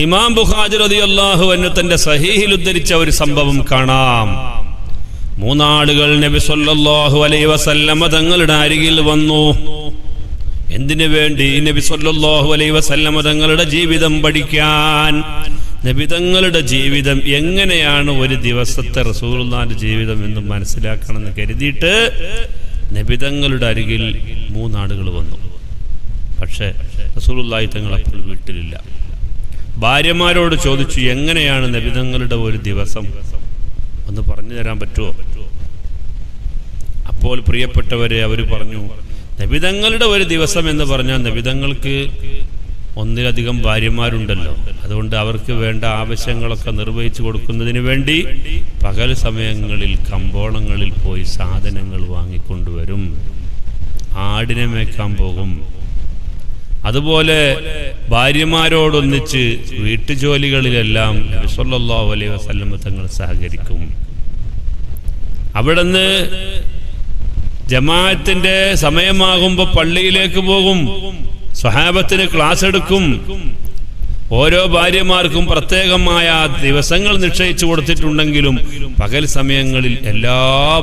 ഇമാം ബുഖാജി റളിയല്ലാഹു അൻഹു തന്റെ സഹീഹിൽ ഉദ്ധരിച്ച ഒരു സംഭവം കാണാം. മൂന്നാളുകൾ നബി സല്ലല്ലാഹു അലൈഹി വസല്ലമ തങ്ങളുടെ അരികിൽ വന്നു. എന്തിനു വേണ്ടി നബി സല്ലല്ലാഹു അലൈഹി വസല്ലമ തങ്ങളുടെ ജീവിതം പഠിക്കാൻ? നബി തങ്ങളുടെ ജീവിതം എങ്ങനെയാണ് ഒരു ദിവസത്തെ റസൂലുള്ളാഹിന്റെ ജീവിതം എന്ന് മനസ്സിലാക്കണമെന്ന് കരുതിയിട്ട് നബി തങ്ങളുടെ അരികിൽ മൂന്നാളുകൾ വന്നു. പക്ഷേ റസൂലുള്ളാഹി തങ്ങൾ അപ്പോൾ വീട്ടിലില്ല. ഭാര്യമാരോട് ചോദിച്ചു എങ്ങനെയാണ് നബിതങ്ങളുടെ ഒരു ദിവസം? ഒന്ന് പറഞ്ഞു തരാൻ പറ്റുമോ? അപ്പോൾ പ്രിയപ്പെട്ടവരെ അവർ പറഞ്ഞു നബിതങ്ങളുടെ ഒരു ദിവസം എന്ന് പറഞ്ഞാൽ നബിതങ്ങൾക്ക് ഒന്നിലധികം ഭാര്യമാരുണ്ടല്ലോ. അതുകൊണ്ട് അവർക്ക് വേണ്ട ആവശ്യങ്ങളൊക്കെ നിർവഹിച്ചു കൊടുക്കുന്നതിന് വേണ്ടി പകൽ സമയങ്ങളിൽ കമ്പോളങ്ങളിൽ പോയി സാധനങ്ങൾ വാങ്ങിക്കൊണ്ടുവരും. ആടിനെ മേക്കാൻ പോകും. അതുപോലെ ഭാര്യമാരോടൊന്നിച്ച് വീട്ടുജോലികളിലെല്ലാം നബി സല്ലല്ലാഹു അലൈഹി വസല്ലം തങ്ങൾ സഹകരിക്കും. അവിടുന്ന് ജമാഅത്തിന്റെ സമയമാകുമ്പോൾ പള്ളിയിലേക്ക് പോകും സ്വഹാബത്തിന് ക്ലാസ് എടുക്കും. ഓരോ ഭാര്യമാർക്കും പ്രത്യേകമായ ദിവസങ്ങൾ നിശ്ചയിച്ചു കൊടുത്തിട്ടുണ്ടെങ്കിലും പകൽ സമയങ്ങളിൽ എല്ലാ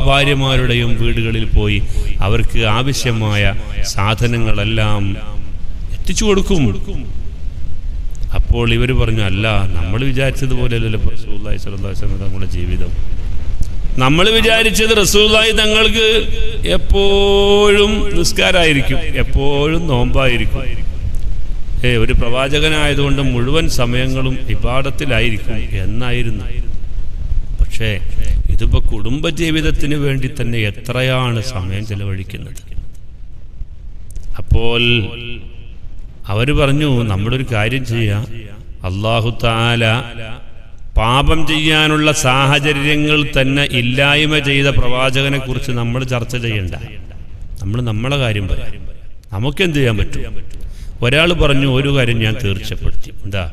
ഭാര്യമാരുടെയും വീടുകളിൽ പോയി അവർക്ക് ആവശ്യമായ സാധനങ്ങളെല്ലാം എത്തിച്ചു കൊടുക്കും. അപ്പോൾ ഇവർ പറഞ്ഞു അല്ല നമ്മൾ വിചാരിച്ചതുപോലെയല്ലല്ലോ റസൂല്ലായി സ്വലം തങ്ങളുടെ ജീവിതം. നമ്മൾ വിചാരിച്ചത് റസൂല്ലായി തങ്ങൾക്ക് എപ്പോഴും നിസ്കാരായിരിക്കും എപ്പോഴും നോമ്പായിരിക്കും. ഏ ഒരു പ്രവാചകനായതുകൊണ്ട് മുഴുവൻ സമയങ്ങളും വിവാദത്തിലായിരിക്കും എന്നായിരുന്നു. പക്ഷേ ഇതിപ്പോ കുടുംബജീവിതത്തിന് വേണ്ടി തന്നെ എത്രയാണ് സമയം ചെലവഴിക്കുന്നത്? അപ്പോൾ അവർ പറഞ്ഞു നമ്മളൊരു കാര്യം ചെയ്യാം. അള്ളാഹു താല പാപം ചെയ്യാനുള്ള സാഹചര്യങ്ങൾ തന്നെ ഇല്ലായ്മ ചെയ്ത പ്രവാചകനെ കുറിച്ച് നമ്മൾ ചർച്ച ചെയ്യണ്ട. നമ്മൾ നമ്മളെ കാര്യം പറയാം. നമുക്കെന്ത് ചെയ്യാൻ പറ്റും? ഒരാൾ പറഞ്ഞു ഒരു കാര്യം ഞാൻ തീർച്ചപ്പെടുത്തി. എന്താ?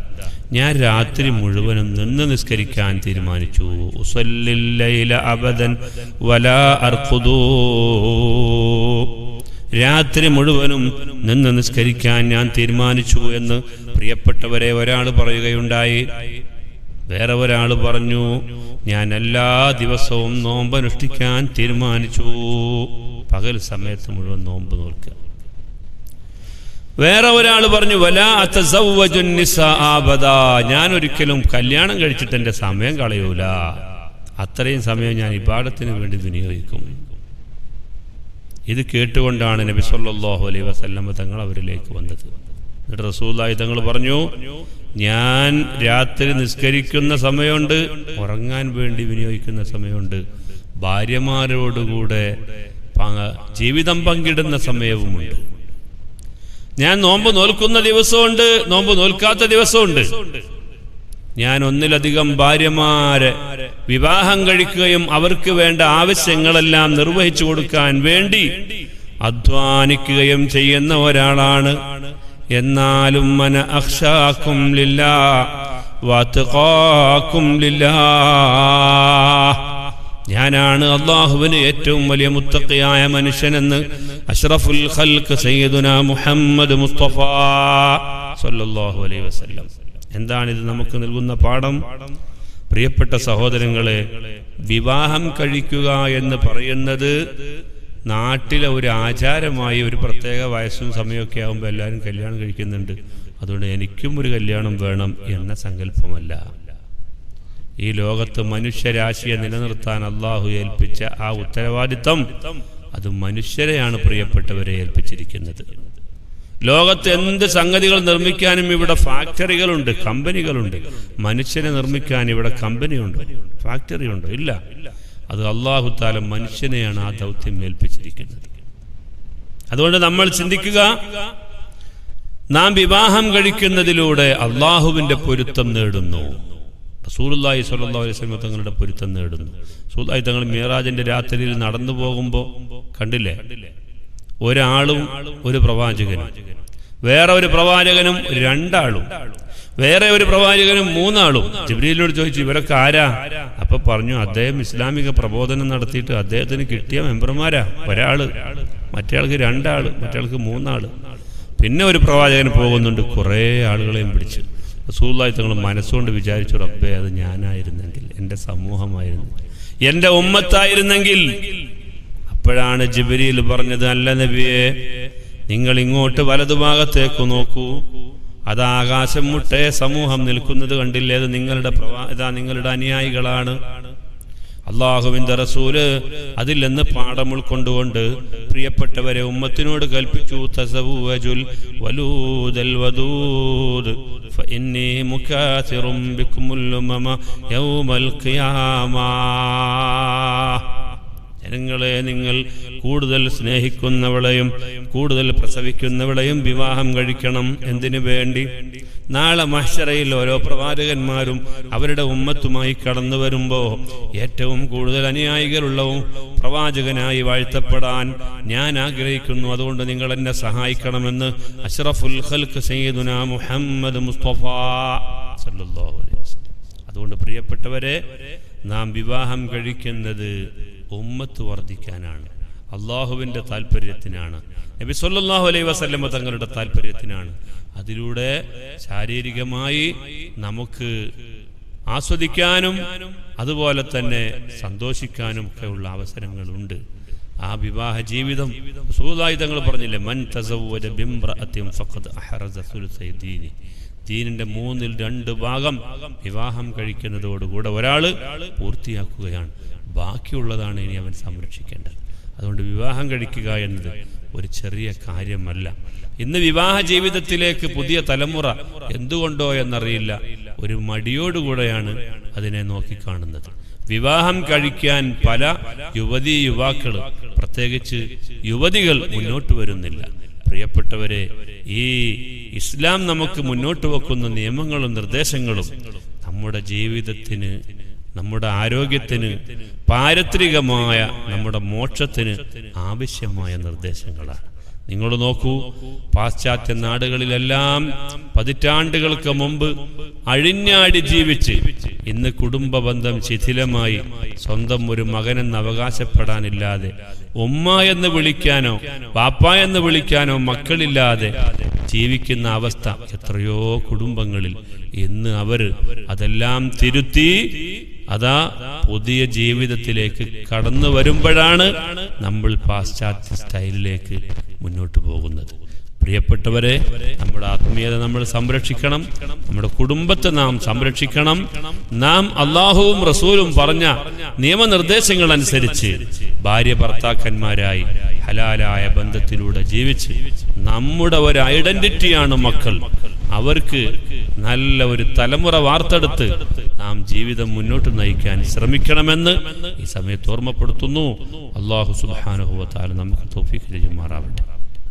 ഞാൻ രാത്രി മുഴുവനും നിന്ന് നിസ്കരിക്കാൻ തീരുമാനിച്ചു. അബദൻ വലാ അർഖുദൂ. രാത്രി മുഴുവനും നിന്ന് നിസ്കരിക്കാൻ ഞാൻ തീരുമാനിച്ചു എന്ന് പ്രിയപ്പെട്ടവരെ ഒരാൾ പറയുകയുണ്ടായി. വേറെ ഒരാൾ പറഞ്ഞു ഞാൻ എല്ലാ ദിവസവും നോമ്പ് അനുഷ്ഠിക്കാൻ തീരുമാനിച്ചു. പകൽ സമയത്ത് മുഴുവൻ നോമ്പ് നോക്കുക വേറെ ഒരാൾ പറഞ്ഞു വല ഞാൻ ഒരിക്കലും കല്യാണം കഴിച്ചിട്ട് എന്റെ സമയം കളയൂല. അത്രയും സമയം ഞാൻ ഇബാടത്തിന് വേണ്ടി വിനിയോഗിക്കും. ഇത് കേട്ടുകൊണ്ടാണ് നബി സല്ലാഹു അലൈ വസല്ലം തങ്ങൾ അവരിലേക്ക് വന്നത്. എന്നിട്ട് റസൂലായി തങ്ങൾ പറഞ്ഞു ഞാൻ രാത്രി നിസ്കരിക്കുന്ന സമയമുണ്ട് ഉറങ്ങാൻ വേണ്ടി വിനിയോഗിക്കുന്ന സമയമുണ്ട്. ഭാര്യമാരോടുകൂടെ ജീവിതം പങ്കിടുന്ന സമയവുമുണ്ട്. ഞാൻ നോമ്പ് നോൽക്കുന്ന ദിവസമുണ്ട് നോമ്പ് നോൽക്കാത്ത ദിവസമുണ്ട്. ഞാൻ ഒന്നിലധികം ഭാര്യമാരെ വിവാഹം കഴിക്കുകയും അവർക്ക് വേണ്ട ആവശ്യങ്ങളെല്ലാം നിർവഹിച്ചു കൊടുക്കാൻ വേണ്ടി അധ്വാനിക്കുകയും ചെയ്യുന്ന ഒരാളാണ്. എന്നാലും മന അക്ഷാക്കും വാത്തുകാക്കും ഞാനാണ് അള്ളാഹുവിന് ഏറ്റവും വലിയ മുത്തക്കയായ മനുഷ്യനെന്ന് അഷ്റഫുൽ ഖൽക്ക് സയ്യിദുന മുഹമ്മദ് മുസ്തഫ സല്ലല്ലാഹു അലൈഹി വസല്ലം. എന്താണിത് നമുക്ക് നൽകുന്ന പാഠം? പ്രിയപ്പെട്ട സഹോദരങ്ങളെ വിവാഹം കഴിക്കുക എന്ന് പറയുന്നത് നാട്ടിലെ ഒരു ആചാരമായി ഒരു പ്രത്യേക വയസ്സും സമയമൊക്കെ ആകുമ്പോൾ എല്ലാവരും കല്യാണം കഴിക്കുന്നുണ്ട്. അതുകൊണ്ട് എനിക്കും ഒരു കല്യാണം വേണം എന്ന സങ്കല്പമല്ല. ഈ ലോകത്ത് മനുഷ്യരാശിയെ നിലനിർത്താൻ അള്ളാഹു ഏൽപ്പിച്ച ആ ഉത്തരവാദിത്തം അത് മനുഷ്യരെയാണ് പ്രിയപ്പെട്ടവരെ ഏൽപ്പിച്ചിരിക്കുന്നത്. ലോകത്ത് എന്ത് സംഗതികൾ നിർമ്മിക്കാനും ഇവിടെ ഫാക്ടറികളുണ്ട് കമ്പനികളുണ്ട്. മനുഷ്യനെ നിർമ്മിക്കാൻ ഇവിടെ കമ്പനിയുണ്ട് ഫാക്ടറി ഉണ്ടോ ഇല്ല. അത് അള്ളാഹു താല മനുഷ്യനെയാണ് ആ ദൗത്യം ഏൽപ്പിച്ചിരിക്കുന്നത്. അതുകൊണ്ട് നമ്മൾ ചിന്തിക്കുക നാം വിവാഹം കഴിക്കുന്നതിലൂടെ അള്ളാഹുവിന്റെ പൊരുത്തം നേടുന്നു. റസൂലുള്ളാഹി സ്വല്ലല്ലാഹു അലൈഹി വസല്ലം തങ്ങളുടെ പൊരുത്തം നേടുന്നു. റസൂലുള്ളാഹി തങ്ങൾ മിറാജിന്റെ രാത്രിയിൽ നടന്നു പോകുമ്പോൾ കണ്ടില്ലേ? ഒരാളും ഒരു പ്രവാചകനും. വേറെ ഒരു പ്രവാചകനും രണ്ടാളും. വേറെ ഒരു പ്രവാചകനും മൂന്നാളും. ജിബ്രീലിനോട് ചോദിച്ചു ഇവരൊക്കെ ആരാ? അപ്പൊ പറഞ്ഞു അദ്ദേഹം ഇസ്ലാമിക പ്രബോധനം നടത്തിയിട്ട് അദ്ദേഹത്തിന് കിട്ടിയ മെമ്പർമാരാ. ഒരാൾ മറ്റേയാൾക്ക് രണ്ടാൾ മറ്റേയാൾക്ക് മൂന്നാൾ. പിന്നെ ഒരു പ്രവാചകൻ പോകുന്നുണ്ട് കുറേ ആളുകളെയും പിടിച്ചു. റസൂള്ളായി തങ്ങൾ മനസ്സുകൊണ്ട് വിചാരിച്ചു റബ്ബേ അത് ഞാനായിരുന്നെങ്കിൽ എന്റെ സമൂഹമായിരുന്നു. എന്റെ ഉമ്മത്തായിരുന്നെങ്കിൽ അപ്പോഴാണ് ജിബിരിയിൽ പറഞ്ഞത് അല്ല നബിയെ നിങ്ങൾ ഇങ്ങോട്ട് വലതുഭാഗത്തേക്ക് നോക്കൂ. അത് ആകാശം മുട്ടേ സമൂഹം നിൽക്കുന്നത് കണ്ടില്ലേ? അത് നിങ്ങളുടെ പ്രവാ ഇതാ നിങ്ങളുടെ അനുയായികളാണ്. അള്ളാഹുവിന്റെ റസൂൽ അതിൽ നിന്ന് പാഠം ഉൾക്കൊണ്ടുകൊണ്ട് പ്രിയപ്പെട്ടവരെ ഉമ്മത്തിനോട് കൽപ്പിച്ചു തസവുജുൽ വലൂദൽ ഫഇന്നി യൗമൽ ഖിയാമ. ജനങ്ങളെ നിങ്ങൾ കൂടുതൽ സ്നേഹിക്കുന്നവളെയും കൂടുതൽ പ്രസവിക്കുന്നവളെയും വിവാഹം കഴിക്കണം. എന്തിനു വേണ്ടി? നാളെ മഹ്ഷറയിൽ ഓരോ പ്രവാചകന്മാരും അവരുടെ ഉമ്മത്തുമായി കടന്നു വരുമ്പോൾ ഏറ്റവും കൂടുതൽ അനുയായികളുള്ളവും പ്രവാചകനായി വാഴ്ത്തപ്പെടാൻ ഞാൻ ആഗ്രഹിക്കുന്നു. അതുകൊണ്ട് നിങ്ങൾ എന്നെ സഹായിക്കണമെന്ന് അഷ്റഫുൽ ഖൽക്ക് സയ്യിദുന മുഹമ്മദ് മുസ്തഫ സല്ലല്ലാഹു അലൈഹി വസല്ലം. അതുകൊണ്ട് പ്രിയപ്പെട്ടവരെ നാം വിവാഹം കഴിക്കുന്നത് ഉമ്മത്ത് വർദ്ധിക്കാനാണ്. അള്ളാഹുവിന്റെ താല്പര്യത്തിനാണ് നബി സല്ലാഹു അലൈഹി വസല്ലമ തങ്ങളുടെ താല്പര്യത്തിനാണ് അതിലൂടെ ശാരീരികമായി നമുക്ക് ആസ്വദിക്കാനും അതുപോലെ തന്നെ സന്തോഷിക്കാനും ഒക്കെ ഉള്ള അവസരങ്ങളുണ്ട്. ആ വിവാഹ ജീവിതം സൂതായുധങ്ങൾ പറഞ്ഞില്ലേ മൻ ദീനിന്റെ മൂന്നിൽ രണ്ട് ഭാഗം വിവാഹം കഴിക്കുന്നതോടുകൂടെ ഒരാൾ പൂർത്തിയാക്കുകയാണ്. ബാക്കിയുള്ളതാണ് ഇനി അവൻ സംരക്ഷിക്കേണ്ടത്. അതുകൊണ്ട് വിവാഹം കഴിക്കുക എന്നത് ഒരു ചെറിയ കാര്യമല്ല. ഇന്ന് വിവാഹ ജീവിതത്തിലേക്ക് പുതിയ തലമുറ എന്തുകൊണ്ടോ എന്നറിയില്ല. ഒരു മടിയോടുകൂടെയാണ് അതിനെ നോക്കിക്കാണുന്നത്. വിവാഹം കഴിക്കാൻ പല യുവതി യുവാക്കൾ പ്രത്യേകിച്ച് യുവതികൾ മുന്നോട്ട് വരുന്നില്ല. പ്രിയപ്പെട്ടവരെ ഈ ഇസ്ലാം നമുക്ക് മുന്നോട്ട് വെക്കുന്ന നിയമങ്ങളും നിർദ്ദേശങ്ങളും നമ്മുടെ ജീവിതത്തിന് നമ്മുടെ ആരോഗ്യത്തിന് പാരത്രികമായ നമ്മുടെ മോക്ഷത്തിന് ആവശ്യമായ നിർദ്ദേശങ്ങളാണ്. നിങ്ങൾ നോക്കൂ പാശ്ചാത്യ നാടുകളിലെല്ലാം പതിറ്റാണ്ടുകൾക്ക് മുമ്പ് അഴിഞ്ഞാടി ജീവിച്ച് ഇന്ന് കുടുംബ ബന്ധം ശിഥിലമായി സ്വന്തം ഒരു മകനെന്ന് അവകാശപ്പെടാനില്ലാതെ ഉമ്മ എന്ന് വിളിക്കാനോ പാപ്പ എന്ന് വിളിക്കാനോ മക്കളില്ലാതെ ജീവിക്കുന്ന അവസ്ഥ എത്രയോ കുടുംബങ്ങളിൽ ഇന്ന് അവർ അതെല്ലാം തിരുത്തി അതാ പുതിയ ജീവിതത്തിലേക്ക് കടന്നു വരുമ്പോഴാണ് നമ്മൾ പാശ്ചാത്യ സ്റ്റൈലിലേക്ക് മുന്നോട്ട് പോകുന്നത്. പ്രിയപ്പെട്ടവരെ നമ്മുടെ ആത്മീയത നമ്മൾ സംരക്ഷിക്കണം. നമ്മുടെ കുടുംബത്തെ നാം സംരക്ഷിക്കണം. നാം അള്ളാഹുവും റസൂലും പറഞ്ഞ നിയമനിർദ്ദേശങ്ങൾ അനുസരിച്ച് ഭാര്യ ഭർത്താക്കന്മാരായി ഹലാലായ ബന്ധത്തിലൂടെ ജീവിച്ച് നമ്മുടെ ഒരു ഐഡന്റിറ്റിയാണ് മക്കൾ. അവർക്ക് നല്ല ഒരു തലമുറ വാർത്തെടുത്ത് നാം ജീവിതം മുന്നോട്ട് നയിക്കാൻ ശ്രമിക്കണമെന്ന് ഈ സമയത്ത് ഓർമ്മപ്പെടുത്തുന്നു. അള്ളാഹു സുബാനുഭവത്താൽ നമുക്ക് തോഫിക്ക് ചെയ്യുമാറാവട്ടെ